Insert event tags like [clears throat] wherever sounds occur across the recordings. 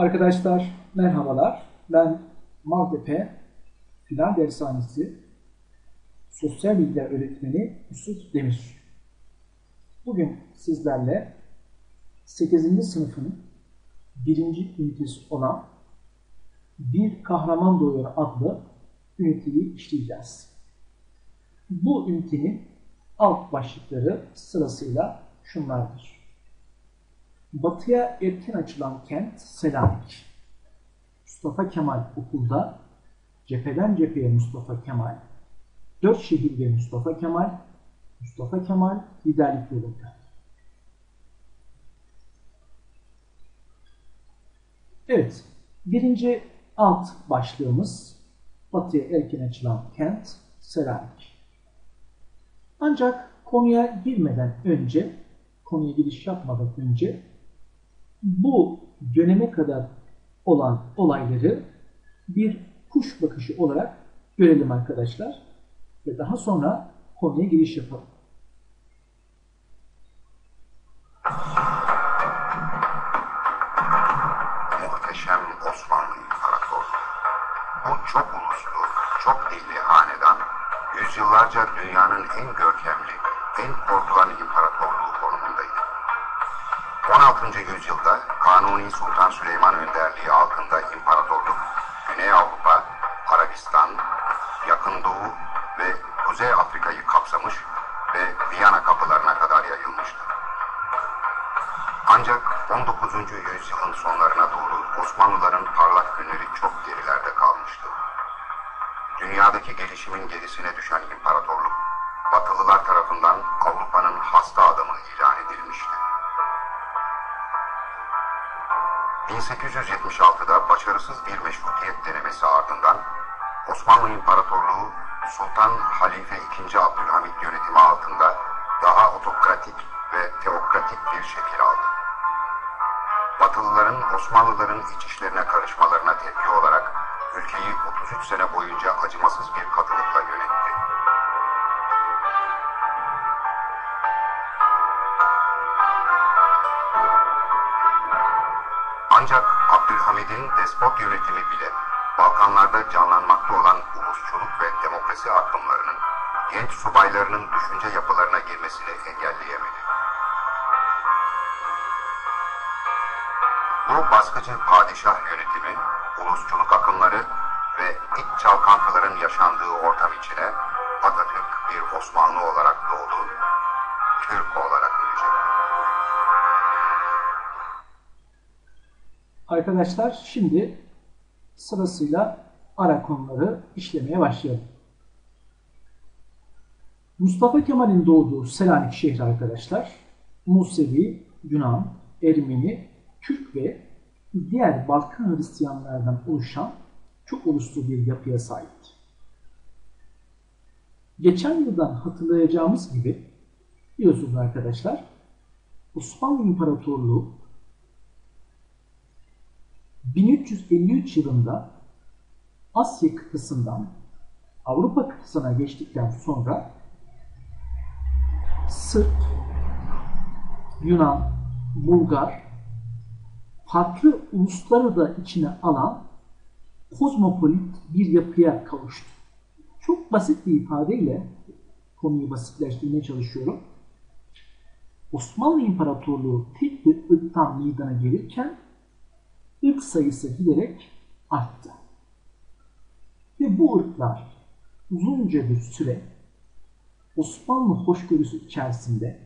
Arkadaşlar merhabalar. Ben Maltepe Filan Dershanesi Sosyal Bilgiler Öğretmeni Yusuf Demir. Bugün sizlerle 8. sınıfın birinci ünitesi olan Bir Kahraman Doğuyor adlı üniteyi işleyeceğiz. Bu ünitenin alt başlıkları sırasıyla şunlardır. Batıya erken açılan kent Selanik. Mustafa Kemal okulda, cepheden cepheye Mustafa Kemal, dört şehir ve Mustafa Kemal, Mustafa Kemal liderlik yolunda. Evet, birinci alt başlığımız batıya erken açılan kent Selanik. Ancak konuya girmeden önce, konuya giriş yapmadan önce bu döneme kadar olan olayları bir kuş bakışı olarak görelim arkadaşlar. Ve daha sonra konuya giriş yapalım. Muhteşem Osmanlı İmparatorluğu. Bu çok uluslu, çok dilli hanedan, yüzyıllarca dünyanın en görkemli, en korkulan imparatorluğu. 16. yüzyılda Kanuni Sultan Süleyman önderliği altında imparatorluk Güney Avrupa, Arabistan, Yakın Doğu ve Kuzey Afrika'yı kapsamış ve Viyana kapılarına kadar yayılmıştı. Ancak 19. yüzyılın sonlarına doğru Osmanlıların parlak günleri çok gerilerde kalmıştı. Dünyadaki gelişimin gerisine düşen imparatorluk, Batılılar tarafından Avrupa'nın hasta adamı ilan edilmişti. 1876'da başarısız bir meşrutiyet denemesi ardından Osmanlı İmparatorluğu Sultan Halife II. Abdülhamit yönetimi altında daha otokratik ve teokratik bir şekil aldı. Batılıların Osmanlıların iç işlerine karışmalarına tepki olarak ülkeyi 33 sene boyunca acımasız bir katılıkla yönetti. Ancak Abdülhamid'in despot yönetimi bile Balkanlarda canlanmakta olan ulusçuluk ve demokrasi akımlarının genç subaylarının düşünce yapılarına girmesini engelleyemedi. Bu baskıcı padişah yönetimi, ulusçuluk akımları ve iç çalkantıların yaşandığı ortam içine Atatürk bir Osmanlı olarak Arkadaşlar şimdi sırasıyla ara konuları işlemeye başlayalım. Mustafa Kemal'in doğduğu Selanik şehri arkadaşlar Musevi, Yunan, Ermeni, Türk ve diğer Balkan Hristiyanlardan oluşan çok uluslu bir yapıya sahipti. Geçen yıldan hatırlayacağımız gibi biliyorsunuz arkadaşlar Osmanlı İmparatorluğu 1353 yılında Asya kıtasından Avrupa kıtasına geçtikten sonra Sırp, Yunan, Bulgar, farklı ulusları da içine alan kozmopolit bir yapıya kavuştu. Çok basit bir ifadeyle konuyu basitleştirmeye çalışıyorum. Osmanlı İmparatorluğu tek bir ırktan meydana gelirken ırk sayısı giderek arttı. Ve bu ırklar uzunca bir süre Osmanlı hoşgörüsü içerisinde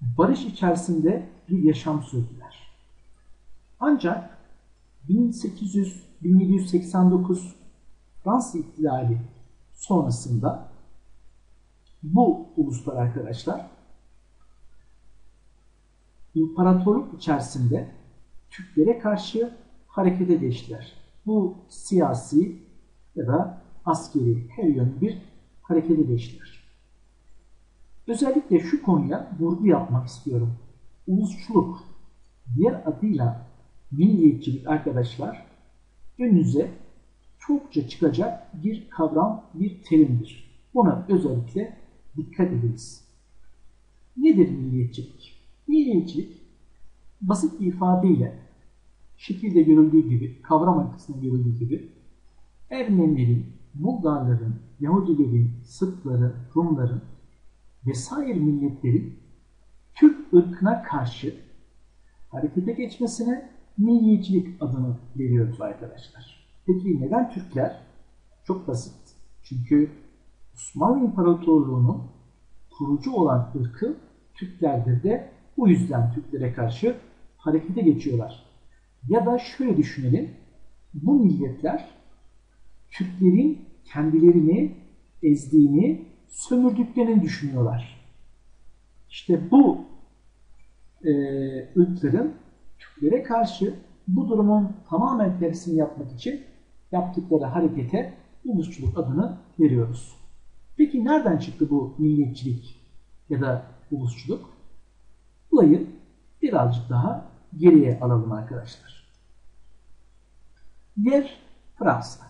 barış içerisinde bir yaşam sürdüler. Ancak 1800-1789 Fransız ihtilali sonrasında bu uluslar arkadaşlar imparatorluk içerisinde Türklere karşı harekete geçtiler. Bu siyasi ya da askeri her yönlü bir harekete geçtiler. Özellikle şu konuya vurgu yapmak istiyorum. Ulusçuluk, diğer adıyla milliyetçilik arkadaşlar önünüze çokça çıkacak bir kavram, bir terimdir. Buna özellikle dikkat ediniz. Nedir milliyetçilik? Milliyetçilik basit bir ifadeyle şekilde görüldüğü gibi, kavram haritasında görüldüğü gibi Ermenilerin, Bulgarların, Yahudilerin, Sırpların, Rumların vesaire milletlerin Türk ırkına karşı harekete geçmesine milliyetçilik adını veriyoruz arkadaşlar. Peki neden Türkler? Çok basit. Çünkü Osmanlı İmparatorluğu'nun kurucu olan ırkı Türklerdir de bu yüzden Türklere karşı harekete geçiyorlar. Ya da şöyle düşünelim. Bu milletler Türklerin kendilerini ezdiğini, sömürdüklerini düşünüyorlar. İşte bu e, ırkların Türklere karşı bu durumun tamamen tersini yapmak için yaptıkları harekete ulusçuluk adını veriyoruz. Peki nereden çıktı bu milliyetçilik ya da ulusçuluk? Olayı birazcık daha geriye alalım arkadaşlar. Yer Fransa.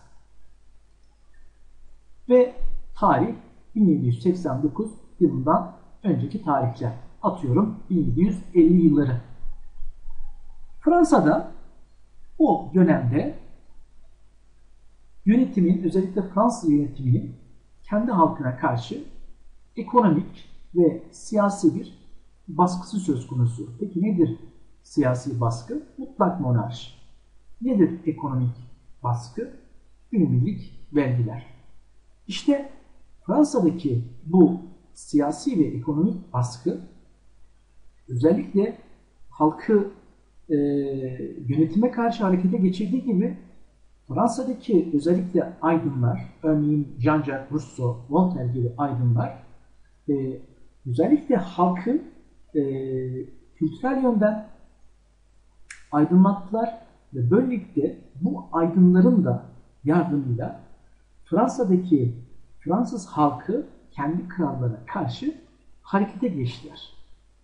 Ve tarih 1789 yılından önceki tarihler. Atıyorum 1750 yılları. Fransa'da o dönemde yönetimin, özellikle Fransız yönetiminin kendi halkına karşı ekonomik ve siyasi bir baskısı söz konusu. Peki nedir siyasi baskı? Mutlak monarşi. Nedir ekonomik baskı? Günübirlik vergiler. İşte Fransa'daki bu siyasi ve ekonomik baskı özellikle halkı e, yönetime karşı harekete geçirdiği gibi Fransa'daki özellikle aydınlar, örneğin Jean-Jacques Rousseau, Voltaire gibi aydınlar e, özellikle halkı e, kültürel yönden aydınlattılar ve böylelikle bu aydınların da yardımıyla Fransa'daki Fransız halkı kendi krallarına karşı harekete geçtiler.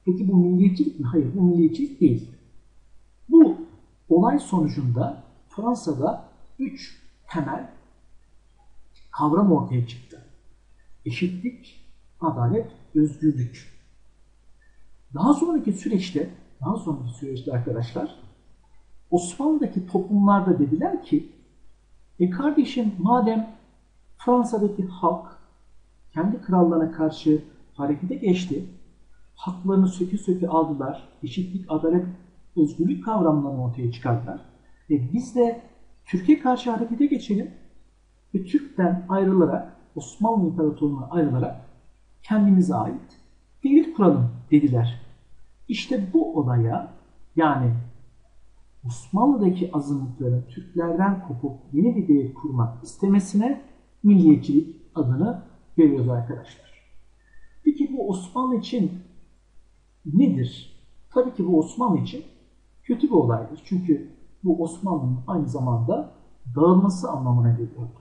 Peki bu milliyetçilik mi? Hayır bu milliyetçilik değil. Bu olay sonucunda Fransa'da üç temel kavram ortaya çıktı. Eşitlik, adalet, özgürlük. Daha sonraki süreçte, daha sonraki süreçte arkadaşlar Osmanlı'daki toplumlarda dediler ki e kardeşim madem Fransa'daki halk kendi krallarına karşı harekete geçti, haklarını söke söke aldılar, eşitlik, adalet, özgürlük kavramlarını ortaya çıkardılar. E biz de Türkiye karşı harekete geçelim ve Türk'ten ayrılarak, Osmanlı İmparatorluğu'na ayrılarak kendimize ait devlet kuralım dediler. İşte bu olaya yani Osmanlı'daki azınlıkların Türklerden kopup yeni bir devlet kurmak istemesine milliyetçilik adını veriyoruz arkadaşlar. Peki bu Osmanlı için nedir? Tabii ki bu Osmanlı için kötü bir olaydır. Çünkü bu Osmanlı'nın aynı zamanda dağılması anlamına geliyordu.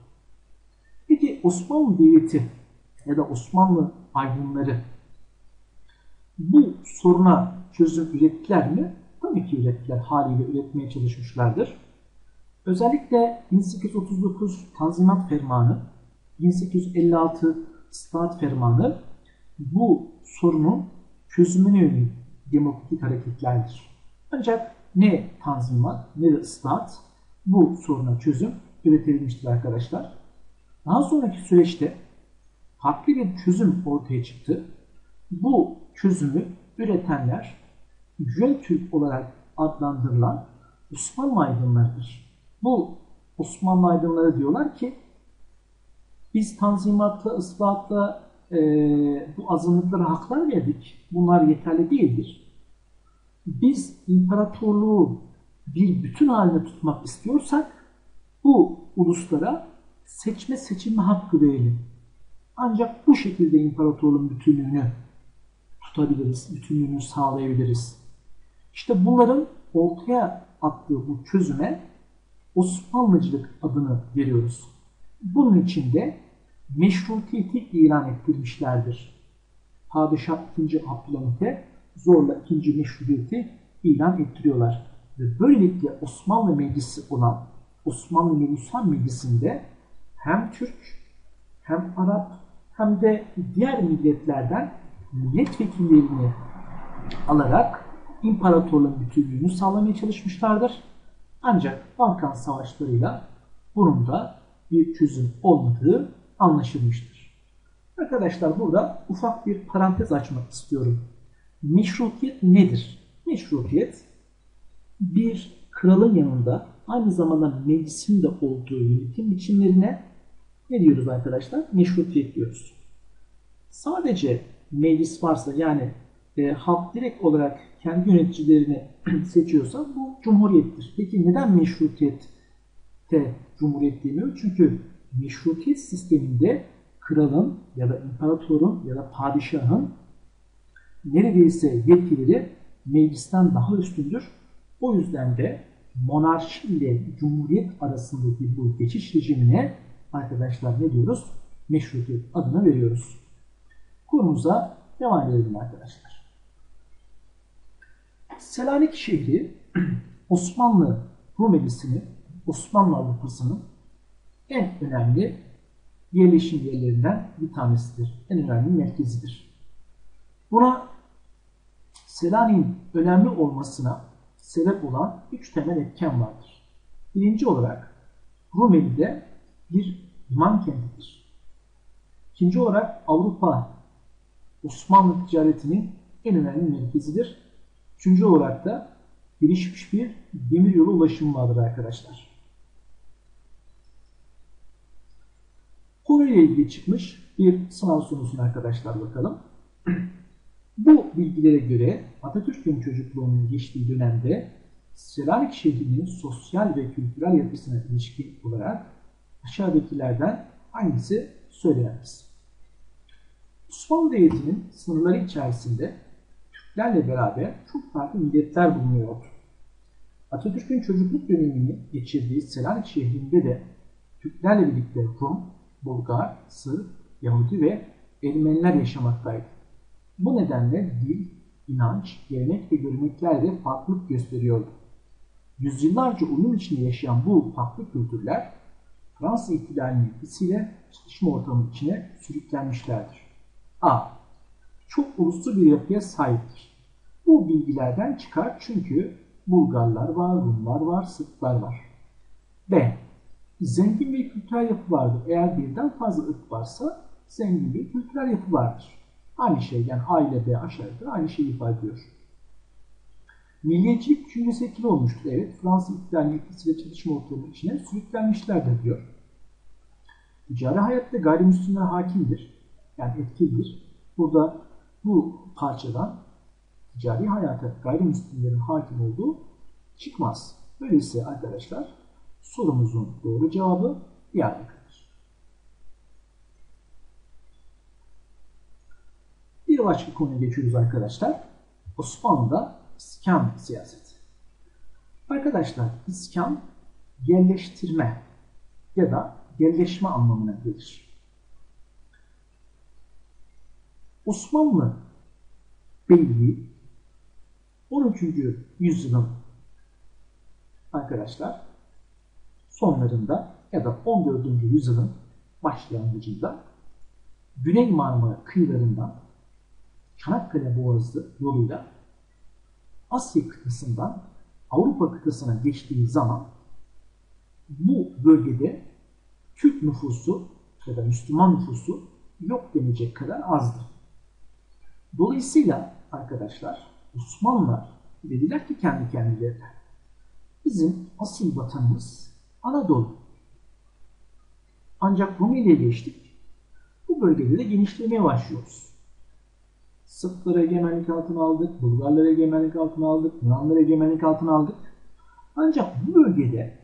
Peki Osmanlı Devleti ya da Osmanlı aydınları bu soruna çözüm ürettiler mi? Tabii ki ürettiler. Haliyle üretmeye çalışmışlardır. Özellikle 1839 Tanzimat Fermanı, 1856 Islahat Fermanı bu sorunun çözümüne yönelik demokratik hareketlerdir. Ancak ne tanzimat ne de ıslahat bu soruna çözüm üretilmiştir arkadaşlar. Daha sonraki süreçte farklı bir çözüm ortaya çıktı. Bu çözümü üretenler Yüce Türk olarak adlandırılan Osmanlı aydınlarıdır. Bu Osmanlı aydınları diyorlar ki biz tanzimatla, ıslahatla e, bu azınlıklara haklar verdik. Bunlar yeterli değildir. Biz imparatorluğu bir bütün haline tutmak istiyorsak bu uluslara seçme seçilme hakkı verelim. Ancak bu şekilde imparatorluğun bütünlüğünü tutabiliriz, bütünlüğünü sağlayabiliriz. İşte bunların ortaya attığı bu çözüme Osmanlıcılık adını veriyoruz. Bunun için de meşrutiyeti ilan ettirmişlerdir. Padişah 2. Abdülhamit'e zorla ikinci meşrutiyeti ilan ettiriyorlar. Ve böylelikle Osmanlı Meclisi olan Osmanlı Mebusan Meclisi'nde hem Türk hem Arap hem de diğer milletlerden milletvekillerini alarak imparatorluğun bütünlüğünü sağlamaya çalışmışlardır. Ancak Balkan savaşlarıyla bunun da bir çözüm olmadığı anlaşılmıştır. Arkadaşlar burada ufak bir parantez açmak istiyorum. Meşrutiyet nedir? Meşrutiyet bir kralın yanında aynı zamanda meclisin de olduğu yönetim biçimlerine ne diyoruz arkadaşlar? Meşrutiyet diyoruz. Sadece meclis varsa yani e, halk direkt olarak kendi yöneticilerini [clears throat] seçiyorsa bu cumhuriyettir. Peki neden meşrutiyette cumhuriyet demiyor? Çünkü meşrutiyet sisteminde kralın ya da imparatorun ya da padişahın neredeyse yetkileri meclisten daha üstündür. O yüzden de monarşi ile cumhuriyet arasındaki bu geçiş rejimine arkadaşlar ne diyoruz? Meşrutiyet adını veriyoruz. Konumuza devam edelim arkadaşlar. Selanik şehri [clears throat] Osmanlı Rumelisini, Osmanlı Avrupa'sının en önemli yerleşim yerlerinden bir tanesidir. En önemli merkezidir. Buna Selanik'in önemli olmasına sebep olan üç temel etken vardır. Birinci olarak Rumeli'de bir liman kentidir. İkinci olarak Avrupa Osmanlı ticaretinin en önemli merkezidir. Üçüncü olarak da gelişmiş bir demiryolu ulaşımı vardır arkadaşlar. Konuyla ilgili çıkmış bir sınav sorusuna arkadaşlar bakalım. Bu bilgilere göre Atatürk'ün çocukluğunun geçtiği dönemde Selanik şehrinin sosyal ve kültürel yapısına ilişkin olarak aşağıdakilerden hangisi söylenemez? Osmanlı Devleti'nin sınırları içerisinde Türklerle beraber çok farklı milletler bulunuyordu. Atatürk'ün çocukluk dönemini geçirdiği Selanik şehrinde de Türklerle birlikte Rum, Bulgar, Sırp, Yahudi ve Ermeniler yaşamaktaydı. Bu nedenle dil, inanç, gelenek ve göreneklerde farklılık gösteriyordu. Yüzyıllarca uyum içinde yaşayan bu farklı kültürler Fransız ihtilalinin etkisiyle çatışma ortamı içine sürüklenmişlerdir. A. Çok uluslu bir yapıya sahiptir. Bu bilgilerden çıkar çünkü Bulgarlar var, Rumlar var, Sırplar var. B. Zengin bir kültürel yapı vardır. Eğer birden fazla ırk varsa zengin bir kültürel yapı vardır. Aynı şey yani A ile B aşağı yukarı aynı şeyi ifade ediyor. Milliyetçilik düşüncesi etkili olmuştur. Evet, Fransız ihtilalinin etkisiyle çatışma ortamı içine sürüklenmişlerdir diyor. Ticari hayatta gayrimüslimler hakimdir. Yani etkilidir. Burada bu parçadan ticari hayata gayrimüslimlerin hakim olduğu çıkmaz. Öyleyse arkadaşlar sorumuzun doğru cevabı Diyarbakır'dır. Bir başka konuya geçiyoruz arkadaşlar. Osmanlı'da iskan siyaseti. Arkadaşlar iskan yerleştirme ya da yerleşme anlamına gelir. Osmanlı Beyliği 13. yüzyılın arkadaşlar sonlarında ya da 14. yüzyılın başlangıcında Güney Marmara kıyılarından Çanakkale Boğazı yoluyla Asya kıtasından Avrupa kıtasına geçtiği zaman bu bölgede Türk nüfusu ya da Müslüman nüfusu yok denecek kadar azdı. Dolayısıyla arkadaşlar Osmanlılar dediler ki kendi kendilerine bizim asıl vatanımız Anadolu. Ancak Rumeli'ye geçtik. Bu bölgede de genişlemeye başlıyoruz. Sırplara egemenlik altına aldık, Bulgarlara egemenlik altına aldık, Yunanlara egemenlik altına aldık. Ancak bu bölgede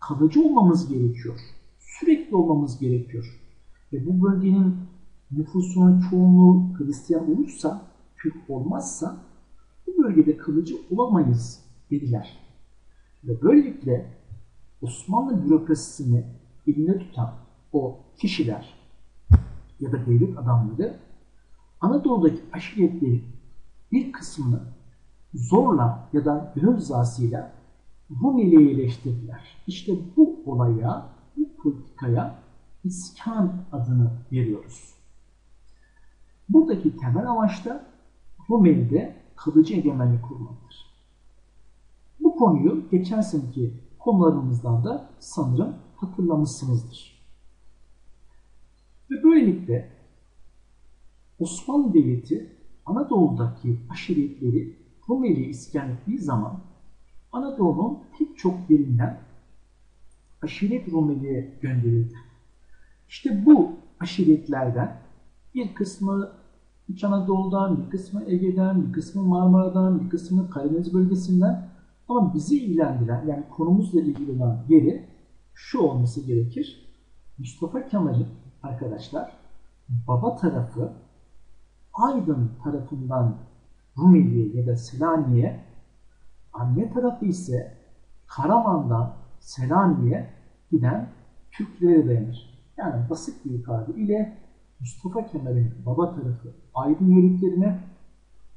kalıcı olmamız gerekiyor. Sürekli olmamız gerekiyor. Ve bu bölgenin nüfusunun çoğunluğu Hristiyan olursa, Türk olmazsa bu bölgede kalıcı olamayız dediler. Ve böylelikle Osmanlı bürokrasisini elinde tutan o kişiler ya da devlet adamları Anadolu'daki aşiretlerin bir kısmını zorla ya da gönül rızasıyla Rumeli'ye yerleştirdiler. İşte bu olaya, bu politikaya iskan adını veriyoruz. Buradaki temel amaç da Rumeli'de kalıcı egemenlik kurmaktır. Bu konuyu geçen seneki konularımızdan da sanırım hatırlamışsınızdır. Ve böylelikle Osmanlı Devleti Anadolu'daki aşiretleri Rumeli'ye iskan zaman Anadolu'nun pek çok yerinden aşiret Rumeli'ye gönderildi. İşte bu aşiretlerden bir kısmı İç Anadolu'dan, bir kısmı Ege'den, bir kısmı Marmara'dan, bir kısmı Karadeniz bölgesinden ama bizi ilgilendiren yani konumuzla ilgili olan yeri şu olması gerekir. Mustafa Kemal'in arkadaşlar baba tarafı Aydın tarafından Rumeli'ye ya da Selanik'e, anne tarafı ise Karaman'dan Selanik'e giden Türklere dayanır. Yani basit bir ifade ile Mustafa Kemal'in baba tarafı Aydın yörüklerine,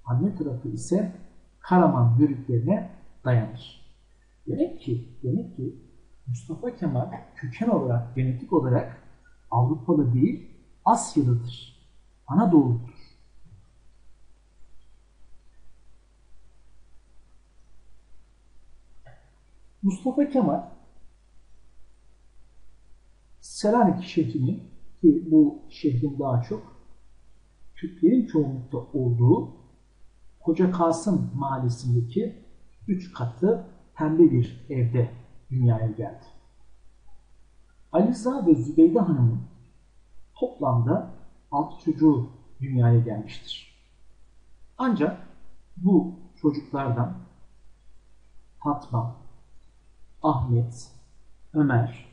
anne tarafı ise Karaman yörüklerine dayanır. Demek ki, demek ki Mustafa Kemal köken olarak, genetik olarak Avrupalı değil, Asyalıdır. Anadolu'dur. Mustafa Kemal Selanik şehrini ki bu şehrin daha çok Türklerin çoğunlukta olduğu Koca Kasım mahallesindeki üç katlı pembe bir evde dünyaya geldi. Aliza ve Zübeyde Hanım'ın toplamda altı çocuğu dünyaya gelmiştir. Ancak bu çocuklardan Fatma, Ahmet, Ömer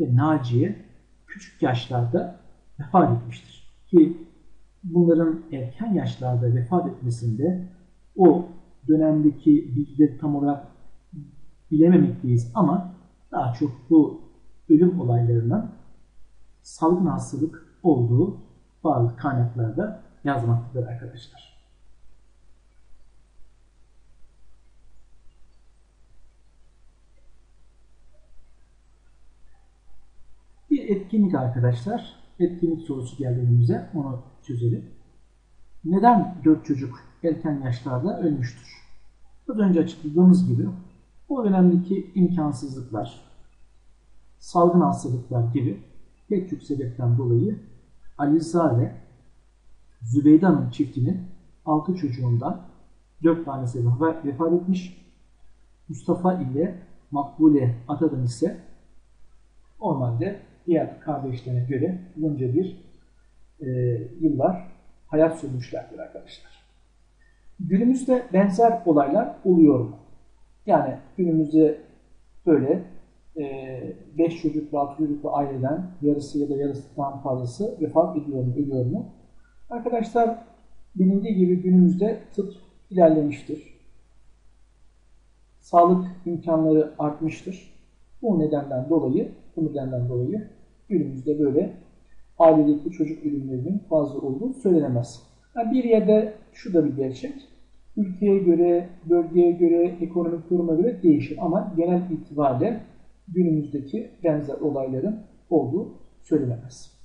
ve Naciye küçük yaşlarda vefat etmiştir. Ki bunların erken yaşlarda vefat etmesinde o dönemdeki bilgileri tam olarak bilememekteyiz ama daha çok bu ölüm olaylarının salgın hastalık olduğu bazı kaynaklarda yazmaktadır arkadaşlar. Etkinlik arkadaşlar. Etkinlik sorusu geldi önümüze. Onu çözelim. Neden dört çocuk erken yaşlarda ölmüştür? Az önce açıkladığımız gibi o dönemdeki imkansızlıklar, salgın hastalıklar gibi pek çok sebepten dolayı Ali Rıza ve Zübeyde Hanım çiftinin altı çocuğundan dört tanesi vefat etmiş. Mustafa ile Makbule Atadan ise normalde diğer kardeşlerine göre bunca bir e, yıllar hayat sürmüşlerdir arkadaşlar. Günümüzde benzer olaylar oluyor mu? Yani günümüzde böyle 5 e, çocuklu, 6 çocuklu aileden yarısı ya da yarısından fazlası vefat ediyor mu, ölüyor mu? Arkadaşlar bilindiği gibi günümüzde tıp ilerlemiştir. Sağlık imkanları artmıştır. Bu nedenden dolayı bu nedenden dolayı günümüzde böyle ailedeki çocuk ölümlerinin fazla olduğu söylenemez. Yani bir yerde şu da bir gerçek. Ülkeye göre, bölgeye göre, ekonomik duruma göre değişir. Ama genel itibariyle günümüzdeki benzer olayların olduğu söylenemez.